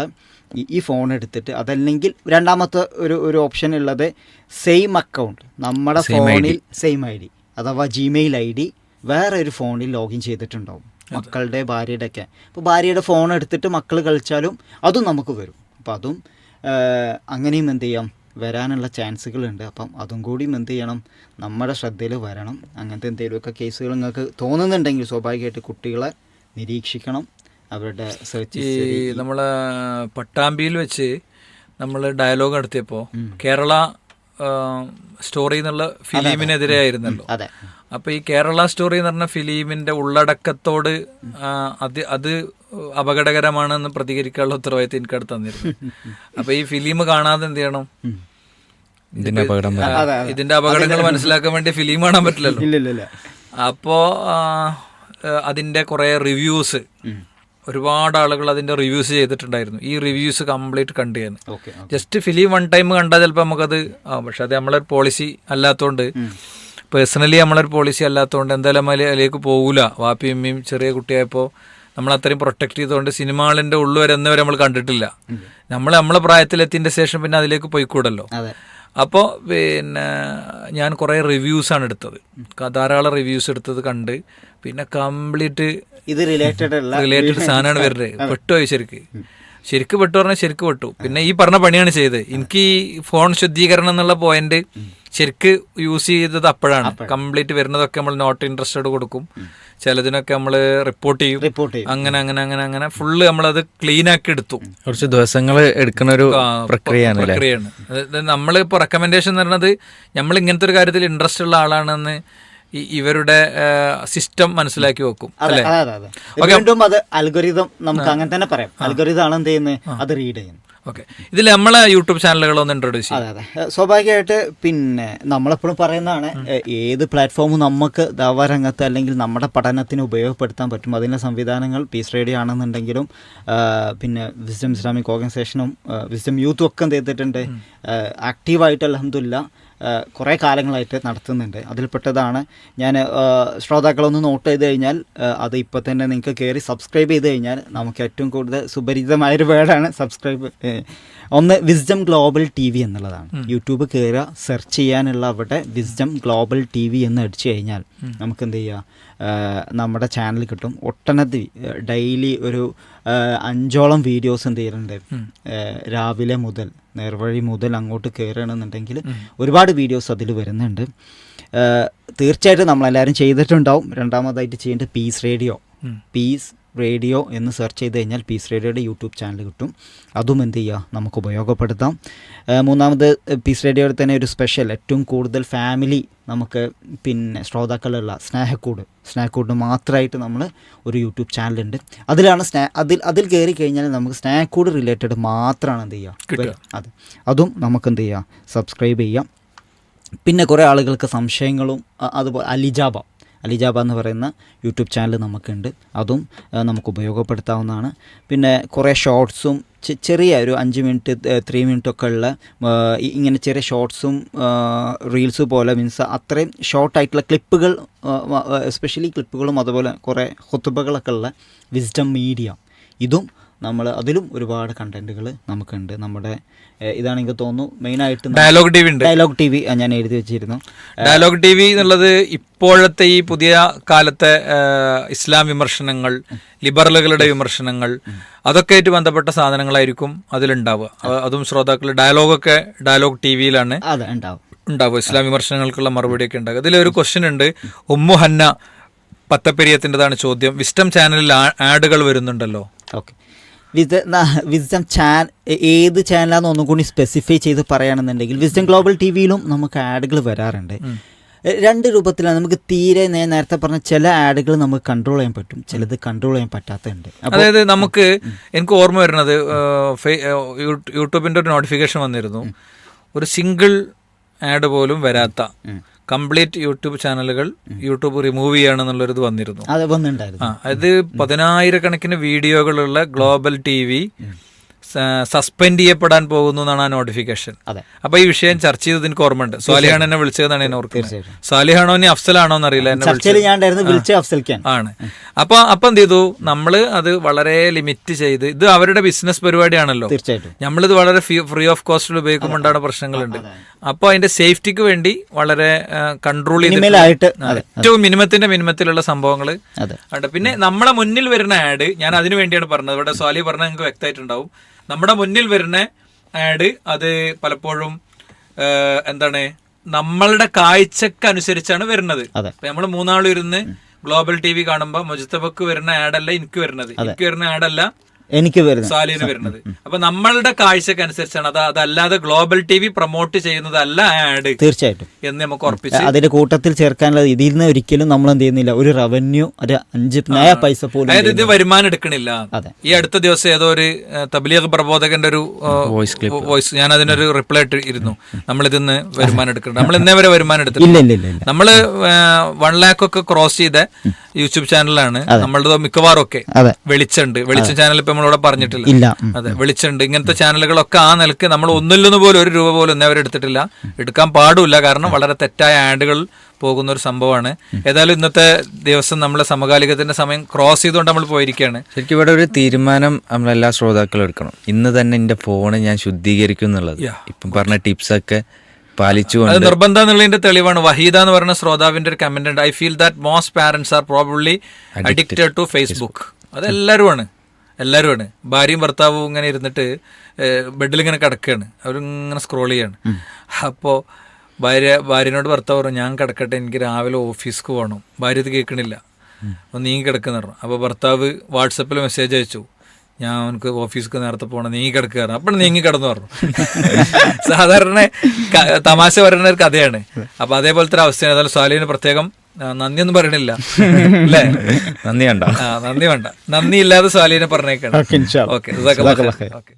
ഈ ഫോൺ എടുത്തിട്ട് അതല്ലെങ്കിൽ രണ്ടാമത്തെ ഒരു ഒരു ഓപ്ഷൻ ഉള്ളത് സെയിം അക്കൗണ്ട് നമ്മുടെ ഫോണിൽ സെയിം ഐ ഡി അഥവാ ജിമെയിൽ ഐ ഡി വേറെ ഒരു ഫോണിൽ ലോഗിൻ ചെയ്തിട്ടുണ്ടാവും. മക്കളുടെ ഭാര്യയുടെ ഒക്കെ അപ്പോൾ ഭാര്യയുടെ ഫോൺ എടുത്തിട്ട് മക്കൾ കളിച്ചാലും അതും നമുക്ക് വരും. അപ്പോൾ അതും അങ്ങനെയും എന്ത് ചെയ്യാം? വരാനുള്ള ചാൻസുകളുണ്ട്. അപ്പം അതും കൂടിയും എന്ത് ചെയ്യണം? നമ്മുടെ ശ്രദ്ധയിൽ വരണം. അങ്ങനത്തെ എന്തെങ്കിലുമൊക്കെ കേസുകൾ നിങ്ങൾക്ക് തോന്നുന്നുണ്ടെങ്കിൽ സ്വാഭാവികമായിട്ട് കുട്ടികളെ നിരീക്ഷിക്കണം. അവരുടെ സെർച്ച് ഈ നമ്മളെ പട്ടാമ്പിയിൽ വെച്ച് നമ്മൾ ഡയലോഗ് നടത്തിയപ്പോൾ കേരള സ്റ്റോറി എന്നുള്ള ഫിലിമിനെതിരെ ആയിരുന്നല്ലോ. അതെ. അപ്പൊ ഈ കേരള സ്റ്റോറി എന്ന് പറഞ്ഞ ഫിലിമിന്റെ ഉള്ളടക്കത്തോട് അത് അത് അപകടകരമാണെന്ന് പ്രതികരിക്കാനുള്ള ഉത്തരവാദിത്തം എനിക്ക് അടുത്ത് തന്നിരുന്നു. അപ്പൊ ഈ ഫിലിം കാണാതെ എന്ത് ചെയ്യണം? ഇതിന്റെ അപകടം ആ, ഇതിന്റെ അപകടങ്ങൾ മനസ്സിലാക്കാൻ വേണ്ടി ഫിലിം കാണാൻ പറ്റില്ലല്ലോ. ഇല്ല ഇല്ല ഇല്ല. അപ്പോ അതിന്റെ കുറെ റിവ്യൂസ് ഒരുപാട് ആളുകൾ അതിന്റെ റിവ്യൂസ് ചെയ്തിട്ടുണ്ടായിരുന്നു. ഈ റിവ്യൂസ് കംപ്ലീറ്റ് കണ്ടു ഞാൻ. ജസ്റ്റ് ഫിലിം വൺ ടൈം കണ്ടാൽ ചിലപ്പോൾ നമുക്കത് ആ പക്ഷെ അത് നമ്മളൊരു പോളിസി അല്ലാത്തതുകൊണ്ട് പേഴ്സണലി നമ്മളൊരു പോളിസി അല്ലാത്തതുകൊണ്ട് എന്തായാലും അതിലേക്ക് പോകൂല വാപ്പിയും ഉമ്മയും ചെറിയ കുട്ടിയായപ്പോൾ നമ്മൾ അത്രയും പ്രൊട്ടക്ട് ചെയ്തുകൊണ്ട് സിനിമകളിന്റെ ഉള്ളു വരെ എന്നവരെ നമ്മൾ കണ്ടിട്ടില്ല. നമ്മൾ നമ്മളെ പ്രായത്തിലെത്തിന്റെ ശേഷം പിന്നെ അതിലേക്ക് പോയിക്കൂടല്ലോ. കൂടല്ലോ അപ്പോൾ പിന്നെ ഞാൻ കുറേ റിവ്യൂസാണ് എടുത്തത്. ധാരാളം റിവ്യൂസ് എടുത്തത് കണ്ട് പിന്നെ കംപ്ലീറ്റ് ഇത് റിലേറ്റഡ് റിലേറ്റഡ് സാധനമാണ് വരുന്നത്. പെട്ടുപോയി ശരിക്ക്. ശരിക്ക് പെട്ടു പറഞ്ഞാൽ ശരിക്ക് പെട്ടു. പിന്നെ ഈ പറഞ്ഞ പണിയാണ് ചെയ്തത്. എനിക്ക് ഈ ഫോൺ ശുദ്ധീകരണം എന്നുള്ള പോയിന്റ് ശരിക്ക് യൂസ് ചെയ്തത് അപ്പോഴാണ്. കംപ്ലീറ്റ് വരുന്നതൊക്കെ നമ്മൾ നോട്ട് ഇൻട്രസ്റ്റഡ് കൊടുക്കും. ചിലതിനൊക്കെ നമ്മൾ റിപ്പോർട്ട് ചെയ്യും. റിപ്പോർട്ട് ചെയ്യും. അങ്ങനെ അങ്ങനെ അങ്ങനെ അങ്ങനെ ഫുള്ള് നമ്മളത് ക്ലീൻ ആക്കി എടുത്തു. കുറച്ച് ദിവസങ്ങൾ എടുക്കുന്ന ഒരു പ്രക്രിയയാണ് പ്രക്രിയയാണ്. അതായത് നമ്മളിപ്പോ റെക്കമെൻഡേഷൻ എന്ന് പറയുന്നത് നമ്മൾ ഇങ്ങനത്തെ ഒരു കാര്യത്തിൽ ഇൻട്രസ്റ്റ് ഉള്ള ആളാണെന്ന് ഇവരുടെ സിസ്റ്റം മനസ്സിലാക്കി വെക്കും. അല്ലെ? അതെ അതെ അതെ. വീണ്ടും അത് അൽഗോരിതം നമുക്ക് അങ്ങനെ തന്നെ പറയാം. അൽഗോരിതം ആണ് എന്ത് ചെയ്യുന്നത്? അത് റീഡ് ചെയ്യുന്നത് ഓക്കെ. ഇതിൽ നമ്മളെ യൂട്യൂബ് ചാനലുകളൊന്ന് ഇൻട്രൊഡ്യൂസ് ചെയ്യും. അതെ അതെ. സ്വാഭാവികമായിട്ട് പിന്നെ നമ്മളെപ്പോഴും പറയുന്നതാണ് ഏത് പ്ലാറ്റ്ഫോമും നമുക്ക് ദാവാരംഗത്ത് അല്ലെങ്കിൽ നമ്മുടെ പഠനത്തിന് ഉപയോഗപ്പെടുത്താൻ പറ്റും. അതിന്റെ സംവിധാനങ്ങൾ പീസ് റേഡിയോ ആണെന്നുണ്ടെങ്കിലും പിന്നെ വിസ്ഡം ഇസ്ലാമിക് ഓർഗനൈസേഷനും വിസ്ഡം യൂത്തും ഒക്കെ എന്ത് ചെയ്തിട്ടുണ്ട്? ആക്റ്റീവായിട്ട് അലഹമില്ല കുറേ കാലങ്ങളായിട്ട് നടത്തുന്നുണ്ട്. അതിൽപ്പെട്ടതാണ് ഞാൻ ശ്രോതാക്കളൊന്ന് നോട്ട് ചെയ്ത് കഴിഞ്ഞാൽ അത് ഇപ്പോൾ തന്നെ നിങ്ങൾക്ക് കയറി സബ്സ്ക്രൈബ് ചെയ്ത് കഴിഞ്ഞാൽ നമുക്ക് ഏറ്റവും കൂടുതൽ സുപരിചിതമായൊരു വേർഡാണ് സബ്സ്ക്രൈബ്. ഒന്ന് വിസ്ഡം ഗ്ലോബൽ ടി വി എന്നുള്ളതാണ്. യൂട്യൂബ് കയറുക സെർച്ച് ചെയ്യാനുള്ള അവിടെ വിസ്ഡം ഗ്ലോബൽ ടി വി എന്ന് അടിച്ചു കഴിഞ്ഞാൽ നമുക്ക് എന്ത് ചെയ്യുക നമ്മുടെ ചാനൽ കിട്ടും. ഒട്ടനവധി ഡെയിലി ഒരു അഞ്ചോളം വീഡിയോസ് എന്ത് ചെയ്യുന്നുണ്ട് രാവിലെ മുതൽ നേർവഴി മുതൽ അങ്ങോട്ട് കയറുകയാണെന്നുണ്ടെങ്കിൽ ഒരുപാട് വീഡിയോസ് അതിൽ വരുന്നുണ്ട്. തീർച്ചയായിട്ടും നമ്മളെല്ലാവരും ചെയ്തിട്ടുണ്ടാവും. രണ്ടാമതായിട്ട് ചെയ്യേണ്ടത് പീസ് റേഡിയോ പീസ് റേഡിയോ എന്ന് സെർച്ച് ചെയ്ത് കഴിഞ്ഞാൽ പീസ് റേഡിയോയുടെ യൂട്യൂബ് ചാനൽ കിട്ടും. അതും എന്ത് ചെയ്യുക നമുക്ക് ഉപയോഗപ്പെടുത്താം. മൂന്നാമത് പീസ് റേഡിയോയുടെ തന്നെ ഒരു സ്പെഷ്യൽ ഏറ്റവും കൂടുതൽ ഫാമിലി നമുക്ക് പിന്നെ ശ്രോതാക്കളുള്ള സ്നേഹക്കൂട്. സ്നേഹക്കൂടിന് മാത്രമായിട്ട് നമ്മൾ ഒരു യൂട്യൂബ് ചാനലുണ്ട്. അതിലാണ് സ്നേ അതിൽ അതിൽ കയറി കഴിഞ്ഞാൽ നമുക്ക് സ്നേഹക്കൂട് റിലേറ്റഡ് മാത്രമാണ് എന്ത് ചെയ്യുക അത്. അതും നമുക്ക് എന്ത് ചെയ്യാം? സബ്സ്ക്രൈബ് ചെയ്യാം. പിന്നെ കുറേ ആളുകൾക്ക് സംശയങ്ങളും അതുപോലെ അലിജാബ. അലിജാബ എന്ന് പറയുന്ന യൂട്യൂബ് ചാനൽ നമുക്കുണ്ട്. അതും നമുക്ക് ഉപയോഗപ്പെടുത്താവുന്നതാണ്. പിന്നെ കുറേ ഷോർട്സും ചെറിയ ഒരു അഞ്ച് മിനിറ്റ് ത്രീ മിനിറ്റ് ഒക്കെ ഉള്ള ഇങ്ങനെ ചെറിയ ഷോർട്സും റീൽസ് പോലെ മീൻസ് അത്രയും ഷോർട്ടായിട്ടുള്ള ക്ലിപ്പുകൾ എസ്പെഷ്യലി ക്ലിപ്പുകളും അതുപോലെ കുറേ ഹൊത്തുബകളൊക്കെ ഉള്ള വിസ്ഡം മീഡിയ. ഇതും നമ്മൾ അതിലും ഒരുപാട് കണ്ടന്റുകൾ നമുക്കുണ്ട്. നമ്മുടെ ഇതാണ് എനിക്ക് തോന്നുന്നു മെയിനായിട്ട് ഡയലോഗ് ടി വി ഉണ്ട്. ഡയലോഗ് ടി വി ഞാൻ എഴുതി വെച്ചിരുന്നു. ഡയലോഗ് ടി വി എന്നുള്ളത് ഇപ്പോഴത്തെ ഈ പുതിയ കാലത്തെ ഇസ്ലാം വിമർശനങ്ങൾ ലിബറലുകളുടെ വിമർശനങ്ങൾ അതൊക്കെ ആയിട്ട് ബന്ധപ്പെട്ട സാധനങ്ങളായിരിക്കും അതിലുണ്ടാവുക. അതും. ശ്രോതാക്കൾ ഡയലോഗൊക്കെ ഡയലോഗ് ടി വിയിലാണ് ഉണ്ടാവുക. ഇസ്ലാം വിമർശനങ്ങൾക്കുള്ള മറുപടിയൊക്കെ ഉണ്ടാകും അതിലൊരു ക്വസ്റ്റ്യൻ ഉണ്ട്. ഉമ്മു ഹന്ന പത്തപ്പെരിയത്തിന്റെതാണ് ചോദ്യം. വിസ്റ്റം ചാനലിൽ ആഡുകൾ വരുന്നുണ്ടല്ലോ. ഓക്കെ. വിസ് വിസ്ഡം ചാൻ ഏത് ചാനലാണെന്ന് ഒന്നും കൂടി സ്പെസിഫൈ ചെയ്ത് പറയുകയാണെന്നുണ്ടെങ്കിൽ വിസ്ഡം ഗ്ലോബൽ ടി വിയിലും നമുക്ക് ആഡുകൾ വരാറുണ്ട്. രണ്ട് രൂപത്തിലാണ് നമുക്ക് തീരെ ഞാൻ നേരത്തെ പറഞ്ഞ ചില ആഡുകൾ നമുക്ക് കൺട്രോൾ ചെയ്യാൻ പറ്റും. ചിലത് കൺട്രോൾ ചെയ്യാൻ പറ്റാത്തതുണ്ട്. ഉണ്ട് അതായത് നമുക്ക് എനിക്ക് ഓർമ്മ വരുന്നത് യൂട്യൂബിന്റെ ഒരു നോട്ടിഫിക്കേഷൻ വന്നിരുന്നു. ഒരു സിംഗിൾ ആഡ് പോലും വരാത്ത കംപ്ലീറ്റ് യൂട്യൂബ് ചാനലുകൾ യൂട്യൂബ് റിമൂവ് ചെയ്യണമെന്നുള്ളൊരിത് വന്നിരുന്നു. അത് പതിനായിരക്കണക്കിന് വീഡിയോകളുള്ള ഗ്ലോബൽ ടി വി സസ്പെൻഡ് ചെയ്യപ്പെടാൻ പോകുന്നു എന്നാണ് ആ നോട്ടിഫിക്കേഷൻ അപ്പൊ ഈ വിഷയം ചർച്ച ചെയ്തത് എനിക്ക് ഓർമ്മയുണ്ട്. സ്വാലിഹാണ് എന്നെ വിളിച്ചതെന്നാണ് എന്നെ ഓർക്കുന്നത്. സ്വാലിഹാണോ ഇനി അഫ്സലാണോ എന്നറിയില്ല എന്നെ ഞാൻ ആണ്. അപ്പൊ അപ്പൊ എന്ത് ചെയ്തു? നമ്മൾ അത് വളരെ ലിമിറ്റ് ചെയ്ത് ഇത് അവരുടെ ബിസിനസ് പരിപാടിയാണല്ലോ. തീർച്ചയായിട്ടും. നമ്മളിത് വളരെ ഫ്രീ ഓഫ് കോസ്റ്റിൽ ഉപയോഗിക്കുമ്പോണ്ടാണ് പ്രശ്നങ്ങളുണ്ട്. അപ്പോൾ അതിന്റെ സേഫ്റ്റിക്ക് വേണ്ടി വളരെ കൺട്രോൾ ചെയ്തിട്ട് ഏറ്റവും മിനിമത്തിന്റെ മിനിമത്തിലുള്ള സംഭവങ്ങൾ ഉണ്ട് പിന്നെ നമ്മളെ മുന്നിൽ വരുന്ന ആഡ് ഞാൻ അതിനു വേണ്ടിയാണ് പറഞ്ഞത്. ഇവിടെ സ്വാലി പറഞ്ഞ നിങ്ങൾക്ക് വ്യക്തമായിട്ടുണ്ടാവും. നമ്മുടെ മുന്നിൽ വരുന്ന ആഡ് അത് പലപ്പോഴും എന്താണ് നമ്മളുടെ കാഴ്ചക്ക് അനുസരിച്ചാണ് വരുന്നത് നമ്മൾ മൂന്നാളും ഇരുന്ന് ഗ്ലോബൽ ടി വി കാണുമ്പോൾ മുജത്തബക്ക് വരുന്ന ആഡല്ല എനിക്ക് വരുന്നത്. എനിക്ക് വരുന്ന ആഡല്ല എനിക്ക് വരുന്നത്. സാലിന് വരുന്നത്. അപ്പൊ നമ്മളുടെ കാഴ്ചക്ക് അനുസരിച്ചാണ് അത് അതല്ലാതെ ഗ്ലോബൽ ടി വി പ്രൊമോട്ട് ചെയ്യുന്നതല്ല ആഡ് തീർച്ചയായിട്ടും. എന്ന് നമുക്ക് ഉറപ്പിച്ച് അതിന്റെ കൂട്ടത്തിൽ ചേർക്കാനുള്ളത് ഇതിൽ നിന്ന് ഒരിക്കലും നമ്മൾ എന്ത് ചെയ്യുന്നില്ല. ഒരു റവന്യൂ ഒരു അഞ്ച് നയ പൈസ പോലും അതായത് ഇത് വരുമാനം എടുക്കണില്ല. ഈ അടുത്ത ദിവസം ഏതോ ഒരു തബ്ലീഗ് പ്രബോധകന്റെ ഒരു വോയിസ് വോയിസ് ഞാൻ അതിനൊരു റിപ്ലൈ ഇട്ട് ഇരുന്നു. നമ്മൾ ഇതിന്ന് വരുമാനം എടുക്കണം നമ്മൾ ഇന്നേ വരെ വരുമാനം എടുത്തിട്ടില്ല. ഇല്ല ഇല്ല ഇല്ല. ഇല്ല നമ്മൾ വൺ ലാക്ക് ഒക്കെ ക്രോസ് ചെയ്ത യൂട്യൂബ് ചാനലാണ് നമ്മളുടെ മിക്കവാറും ഒക്കെ വെളിച്ചുണ്ട് വെളിച്ചം ചാനൽ ഇപ്പൊ നമ്മളിവിടെ പറഞ്ഞിട്ടില്ല. ഇല്ല. അതെ വിളിച്ചിട്ടുണ്ട്. ഇങ്ങനത്തെ ചാനലുകളൊക്കെ ആ നിലയ്ക്ക് നമ്മൾ ഒന്നില്ലെന്ന് പോലും ഒരു രൂപ പോലും ഒന്നും അവരെടുത്തിട്ടില്ല എടുക്കാൻ പാടില്ല കാരണം വളരെ തെറ്റായ ആഡുകൾ പോകുന്ന ഒരു സംഭവമാണ് ഏതായാലും ഇന്നത്തെ ദിവസം നമ്മളെ സമകാലികത്തിന്റെ സമയം ക്രോസ് ചെയ്തുകൊണ്ട് നമ്മൾ പോയിരിക്കുകയാണ്. ശരിക്കും ഇവിടെ ഒരു തീരുമാനം നമ്മളെല്ലാ ശ്രോതാക്കളും എടുക്കണം. ഇന്ന് തന്നെ എന്റെ ഫോണ് ഞാൻ ശുദ്ധീകരിക്കും എന്നുള്ളത്. ഇപ്പം പറഞ്ഞ ടിപ്സൊക്കെ പാലിച്ചുകൊണ്ട് നിർബന്ധം എന്നുള്ളതിന്റെ തെളിവാണ്. വഹീദ എന്ന് പറയുന്ന ശ്രോതാവിന്റെ ഒരു കമന്റ് ഉണ്ട്. I feel that most parents are probably addicted to Facebook അതെല്ലാവരും ആണ് എല്ലാവരും ആണ് ഭാര്യയും ഭർത്താവും ഇങ്ങനെ ഇരുന്നിട്ട് ബെഡിൽ ഇങ്ങനെ കിടക്കുകയാണ് അവരിങ്ങനെ സ്ക്രോൾ ചെയ്യാണ്. അപ്പോൾ ഭാര്യ ഭാര്യനോട് ഭർത്താവ് പറഞ്ഞു ഞാൻ കിടക്കട്ടെ എനിക്ക് രാവിലെ ഓഫീസ്ക്ക് പോകണം ഭാര്യ ഇത് കേൾക്കണില്ല. അപ്പോൾ നീ കിടക്കുന്ന പറഞ്ഞു. അപ്പോൾ ഭർത്താവ് വാട്സപ്പിൽ മെസ്സേജ് അയച്ചു. ഞാൻ അവനക്ക് ഓഫീസ്ക്ക് നേരത്തെ പോകണം നീങ്ങി കിടക്കുക അപ്പോൾ നീങ്ങി കിടന്നു പറഞ്ഞു. സാധാരണ തമാശ പറയുന്ന ഒരു കഥയാണ്. അപ്പോൾ അതേപോലത്തെ ഒരു അവസ്ഥയാണ്. അതായത് സ്വാലിന് പ്രത്യേകം ആ, നന്ദിയൊന്നും പറയണില്ല. അല്ലേ? നന്ദി വേണ്ട. നന്ദി വേണ്ട. നന്ദി ഇല്ലാതെ സ്വാലിനെ പറഞ്ഞേക്കാണ്. ഓക്കെ ഇൻഷാ അല്ലാ. Okay okay.